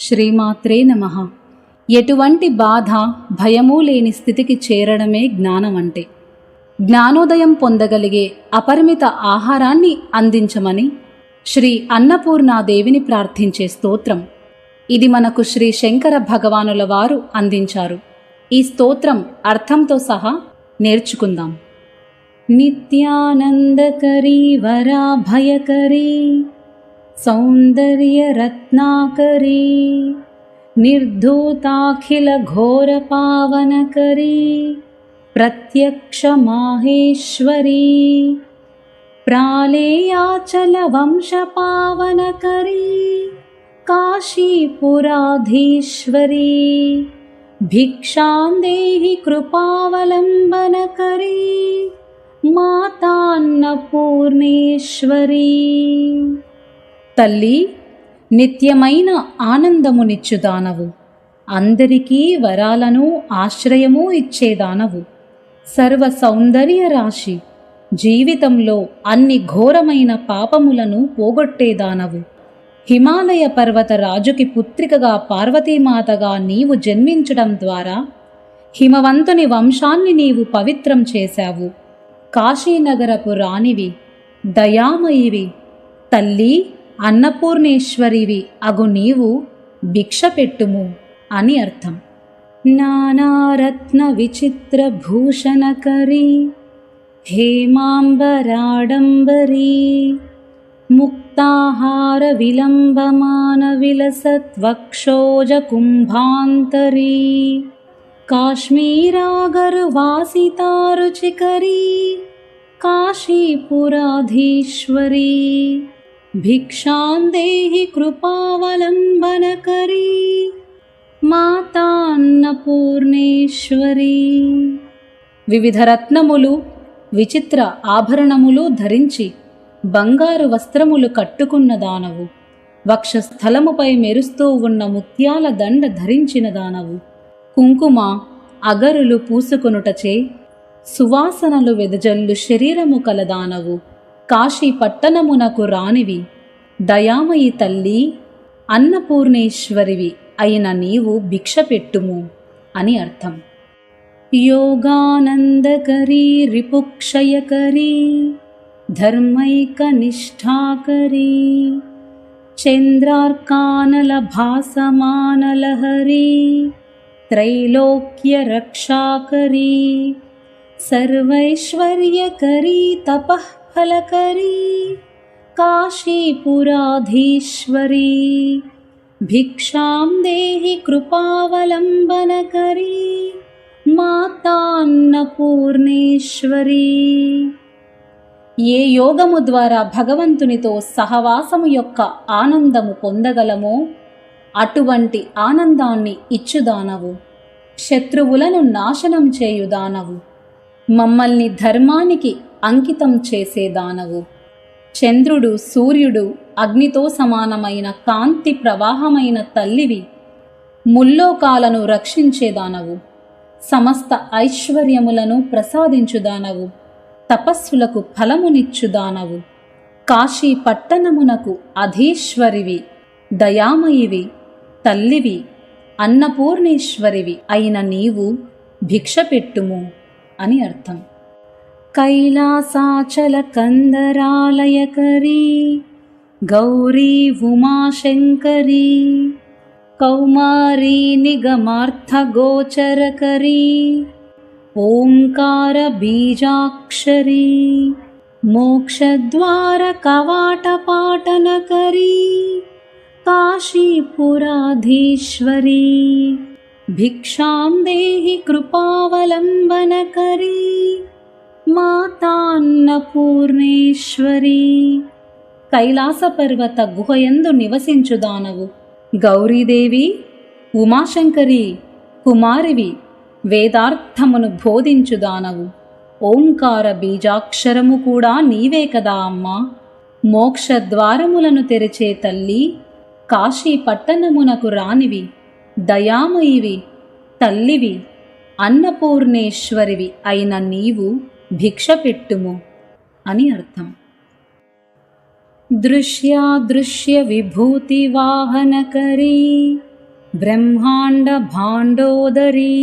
శ్రీమాత్రే నమ. ఎటువంటి బాధ భయము లేని స్థితికి చేరడమే జ్ఞానం అంటే జ్ఞానోదయం పొందగలిగే అపరిమిత ఆహారాన్ని అందించమని శ్రీ అన్నపూర్ణాదేవిని ప్రార్థించే స్తోత్రం. ఇది మనకు శ్రీ శంకర భగవానుల వారు అందించారు. ఈ స్తోత్రం అర్థంతో సహా నేర్చుకుందాం. నిత్యానందకరీ వరాభయకరీ सौन्दर्यरत्नाकरी निर्धूताखिलघोरपावनकरी प्रत्यक्षमाहेश्वरी प्रालेयाचलवंशपावनकरी काशीपुराधीश्वरी भिक्षान्देहि कृपावलम्बनकरी मातान्नपूर्णेश्वरी। తల్లి నిత్యమైన ఆనందమునిచ్చుదానవు అందరికీ వరాలను ఆశ్రయము ఇచ్చేదానవు సర్వ సౌందర్య రాశి జీవితంలో అన్ని ఘోరమైన పాపములను పోగొట్టేదానవు హిమాలయ పర్వత రాజుకి పుత్రికగా పార్వతీమాతగా నీవు జన్మించడం ద్వారా హిమవంతుని వంశాన్ని నీవు పవిత్రం చేశావు. కాశీనగరపు రాణివి దయామయివి. తల్లి అన్నపూర్ణేశ్వరివి అగు నీవు భిక్ష పెట్టుము అని అర్థం నానారత్న విచిత్ర భూషణకరీ హేమాంబరాడంబరీ ముక్తాహార విలంబమాన విలసత్వక్షోజ కుంభాంతరీ భిక్షాం దేహి కృపావలంబనకరీ మాతాన్నపూర్ణేశ్వరీ వివిధ రత్నములు విచిత్ర ఆభరణములు ధరించి బంగారు వస్త్రములు కట్టుకున్న దానవు వక్షస్థలముపై మెరుస్తూ ఉన్న ముత్యాల దండ ధరించిన దానవు కుంకుమ అగరులు పూసుకొనుటచే సువాసనలు వెదజల్లు శరీరము కలదానవు కాశీ పట్టణమునకు రానివి దయామయి తల్లి అన్నపూర్ణేశ్వరివి అయిన నీవు భిక్ష పెట్టుము అని అర్థం योगानन्दकरी रिपुक्षयकरी धर्मैकनिष्ठाकरी चन्द्रार्कानलभासमानलहरी त्रैलोक्यरक्षाकरी सर्वैश्वर्यकरी तपः फलकरी काशीपुराधीश्वरी भिक्षां देहि कृपावलम्बनकरी మాతాన్నపూర్ణేశ్వరీ ఏ యోగము ద్వారా భగవంతునితో సహవాసము యొక్క ఆనందము పొందగలమో అటువంటి ఆనందాన్ని ఇచ్చుదానవు శత్రువులను నాశనం చేయుదానవు మమ్మల్ని ధర్మానికి అంకితం చేసేదానవు చంద్రుడు సూర్యుడు అగ్నితో సమానమైన కాంతి ప్రవాహమైన తల్లివి ముల్లోకాలను రక్షించేదానవు సమస్త ఐశ్వర్యములను ప్రసాదించుదానవు తపస్సులకు ఫలమునిచ్చుదానవు కాశీ పట్టణమునకు అధీశ్వరివి దయామయివి తల్లివి అన్నపూర్ణేశ్వరివి అయిన నీవు భిక్ష పెట్టుము అని అర్థం. कैलासाचलकन्दरालयकरी गौरी उमाशङ्करी कौमारी निगमार्थगोचरकरी ओङ्कारबीजाक्षरी मोक्षद्वारकवाटपाटनकरी काशीपुराधीश्वरी भिक्षां देहि कृपावलम्बनकरी। మాతాన్నపూర్ణేశ్వరీ కైలాస పర్వత గుహయందు నివసించుదానవు గౌరీదేవి ఉమాశంకరి కుమారివి వేదార్థమును బోధించుదానవు ఓంకార బీజాక్షరము కూడా నీవే కదా అమ్మా. మోక్షద్వారములను తెరిచే తల్లి కాశీ పట్టణమునకు రానివి దయామయివి తల్లివి అన్నపూర్ణేశ్వరివి అయిన నీవు భిక్ష పెట్టుము అని అర్థం దృశ్యాదృశ్య విభూతి వాహనకరీ బ్రహ్మాండ భాండోదరీ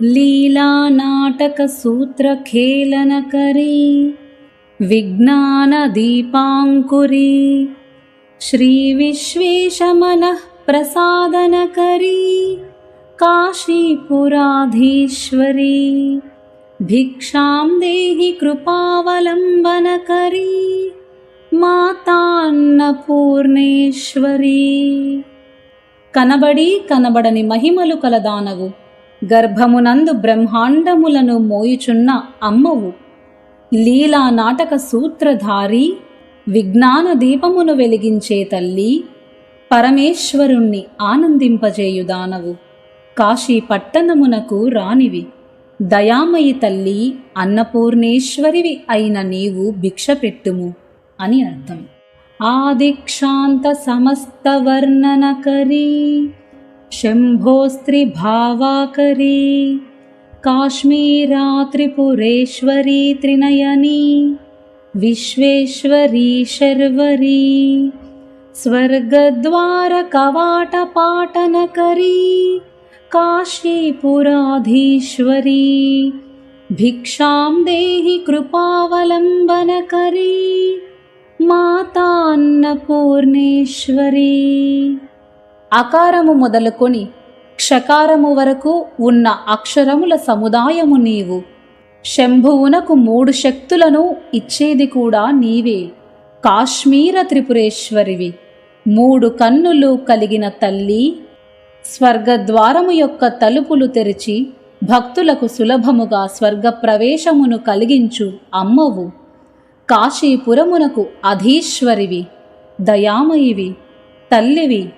లీలా నాటక సూత్ర ఖేళనకరీ విజ్ఞాన దీపాంకురీ శ్రీ విశ్వేశమనః భిక్షాం దేహి కృపావలంబనకరీ కనబడి కనబడని మహిమలు కలదానవు గర్భమునందు బ్రహ్మాండములను మోయుచున్న అమ్మవు. లీలా నాటక సూత్రధారి విజ్ఞాన దీపమును వెలిగించే తల్లి పరమేశ్వరుణ్ణి ఆనందింపజేయుదానవు. కాశీ పట్టణమునకు రానివి. దయామయి తల్లి అన్నపూర్ణేశ్వరివి అయిన నీవు భిక్ష పెట్టుము అని అర్థం. ఆదిక్షాంత సమస్త వర్ణనకరీ శంభోస్త్రి భావాకరీ కాశ్మీరా త్రిపురేశ్వరీ త్రినయనీ విశ్వేశ్వరీ శర్వరీ స్వర్గద్వార కవాట काशीपुराधीश्वरी भिक्षां देहि कृपावलम्बनकरी। కృపావలంబనకరీ మాతాన్నపూర్ణేశ్వరీ అకారము మొదలుకొని క్షకారము వరకు ఉన్న అక్షరముల సముదాయము నీవు. శంభువునకు మూడు శక్తులను ఇచ్చేది కూడా నీవే. కాశ్మీర త్రిపురేశ్వరివి. మూడు కన్నులు కలిగిన తల్లి స్వర్గద్వారము యొక్క తలుపులు తెరిచి భక్తులకు సులభముగా స్వర్గ ప్రవేశమును కలిగించు అమ్మవు. కాశీపురమునకు అధీశ్వరివి దయామయివి తల్లివి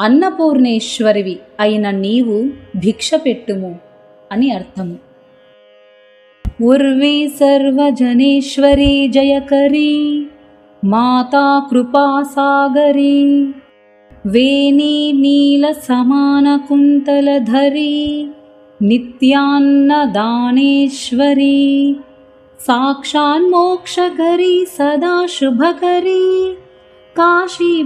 అన్నపూర్ణేశ్వరివి అయిన నీవు భిక్ష పెట్టుము అని అర్థము. ఉర్వీ సర్వజనేశ్వరీ జయకరీ మాతా కృపాసాగరీ వేణీ నీల సమాన కుంతలధరీ నిత్యాన్నదానేశ్వరీ సాక్షాన్మోక్షకరీ సదా శుభకరీ కాశీపురాధీశ్వరీ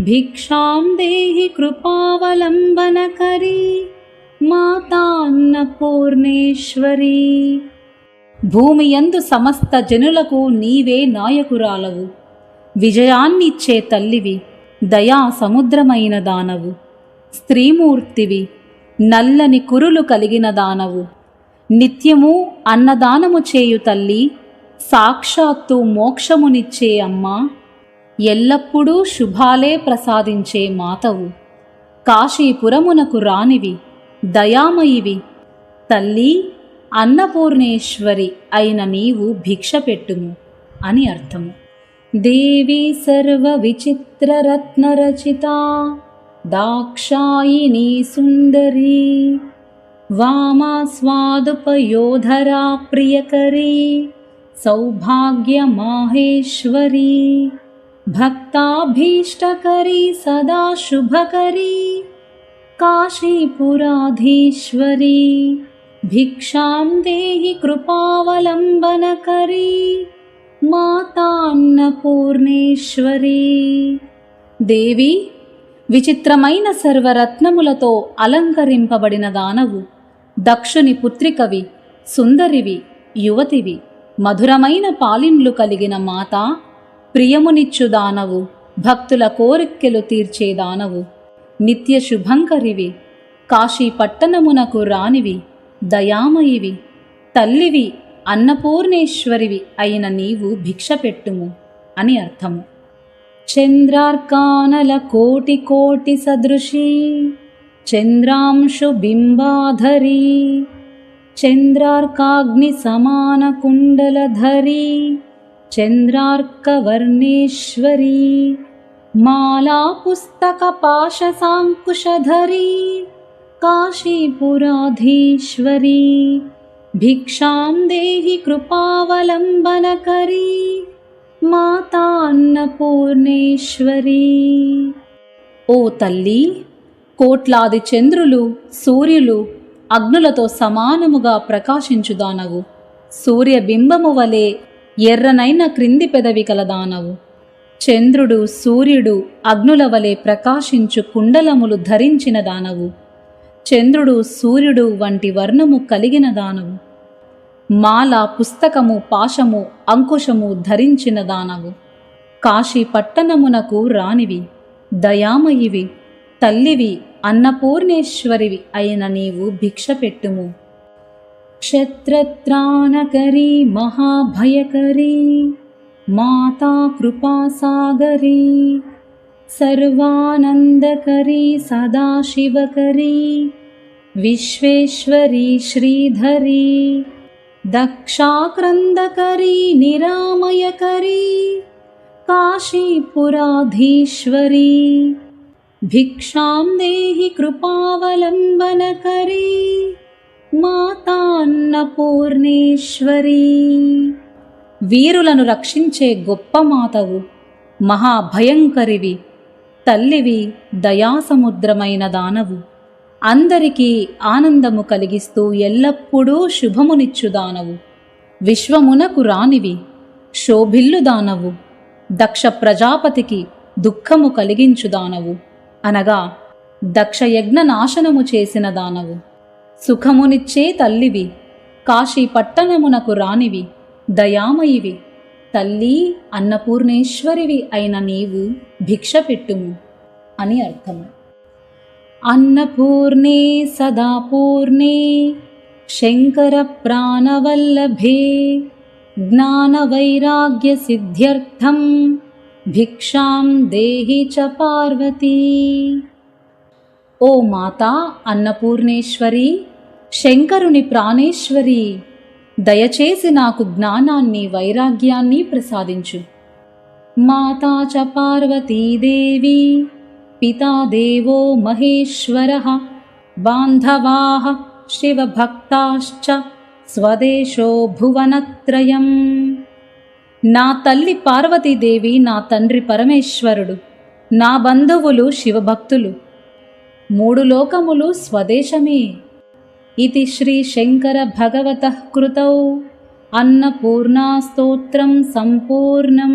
భిక్షాం దేహి కృపావలంబనకరీ మాతాన్నపూర్ణేశ్వరీ భూమి భూమియందు సమస్త జనులకు నీవే నాయకురాలవు. విజయాన్నిచ్చే తల్లివి దయా సముద్రమైన దానవు. స్త్రీమూర్తివి నల్లని కురులు కలిగిన దానవు. నిత్యము అన్నదానము చేయు తల్లి సాక్షాత్తు మోక్షమునిచ్చే అమ్మా. ఎల్లప్పుడూ శుభాలే ప్రసాదించే మాతవు. కాశీపురమునకు రానివి దయామయివి. తల్లి అన్నపూర్ణేశ్వరి అయిన నీవు భిక్ష పెట్టుము అని అర్థము. देवी सर्वविचित्ररत्नरचिता दाक्षायिनी सुन्दरी वामास्वादुपयोधरा प्रियकरी सौभाग्यमाहेश्वरी भक्ताभीष्टकरी सदा शुभकरी काशीपुराधीश्वरी भिक्षां देहि कृपावलम्बनकरी మాతాన్నపూర్ణేశ్వరీ దేవి విచిత్రమైన సర్వరత్నములతో అలంకరింపబడిన దానవు దక్షుని పుత్రికవి సుందరివి యువతివి మధురమైన పాలిండ్లు కలిగిన మాత ప్రియమునిచ్చు దానవు భక్తుల కోరికెలు తీర్చే దానవు నిత్య శుభంకరివి కాశీ పట్టణమునకు రానివి దయామయివి తల్లివి అన్నపూర్ణేశ్వరివి అయిన నీవు భిక్ష పెట్టుము అని అర్థము. చంద్రార్కానల కోటి కోటి సదృశీ చంద్రాంశు బింబాధరీ చంద్రార్కాగ్ని సమాన కుండలధరీ చంద్రార్కవర్ణేశ్వరీ మాలా పుస్తక పాశసాంకుశధరీ కాశీపురాధీశ్వరీ భిక్షాం దేహి కృపావలంబనకరీ మాతాన్నపూర్ణేశ్వరీ ఓ తల్లి కోట్లాది చంద్రులు సూర్యులు అగ్నులతో సమానముగా ప్రకాశించుదానవు. సూర్యబింబము వలె ఎర్రనైన క్రింది పెదవి కలదానవు. చంద్రుడు సూర్యుడు అగ్నుల వలె ప్రకాశించు కుండలములు ధరించిన దానవు చంద్రుడు సూర్యుడు వంటి వర్ణము కలిగిన దానవు మాల పుస్తకము పాశము అంకుశము ధరించిన దానవు కాశీ పట్టణమునకు రానివి దయామయివి తల్లివి అన్నపూర్ణేశ్వరివి అయిన నీవు భిక్ష పెట్టుము. క్షత్రత్రాణకరీ మహాభయకరీ మాతా కృపాసాగరీ సర్వానందకరీ సదాశివకరీ విశ్వేశ్వరీ శ్రీధరీ దక్షాక్రందకరీ నిరామయకరీ కాశీపురాధీశ్వరీ భిక్షాం దేహి కృపావలంబనకరీ మాతాన్నపూర్ణేశ్వరీ వీరులను రక్షించే గొప్ప మాతవు మహాభయంకరివి తల్లివి దయాసముద్రమైన దానవు. అందరికీ ఆనందము కలిగిస్తూ ఎల్లప్పుడూ శుభమునిచ్చు దానవు విశ్వమునకు రానివి శోభిల్లు దానవు దక్ష ప్రజాపతికి దుఃఖము కలిగించుదానవు. అనగా దక్షయజ్ఞ నాశనము చేసిన దానవు. సుఖమునిచ్చే తల్లివి కాశీ పట్టణమునకు రానివి దయామయివి. తల్లి అన్నపూర్ణేశ్వరివి అయిన నీవు భిక్ష పెట్టుము అని అర్థము. అన్నపూర్ణే సదాపూర్ణే శంకర ప్రాణవల్లభే జ్ఞానవైరాగ్య సిద్ధ్యర్థం భిక్షాం దేహి చ పార్వతీ ఓ మాతా అన్నపూర్ణేశ్వరి శంకరుని ప్రాణేశ్వరి దయచేసి నాకు జ్ఞానాన్ని వైరాగ్యాన్ని ప్రసాదించు. మాతా చ పార్వతీదేవి పితా దేవో మహేశ్వర బాంధవా శివభక్తాశ్చ స్వదేశో భువనత్రయం నా తల్లి పార్వతీదేవి నా తండ్రి పరమేశ్వరుడు నా బంధువులు శివభక్తులు. మూడు లోకములు స్వదేశమే. ఇది శ్రీ శంకర భగవత కృతౌ. అన్నపూర్ణాస్తోత్రం సంపూర్ణం.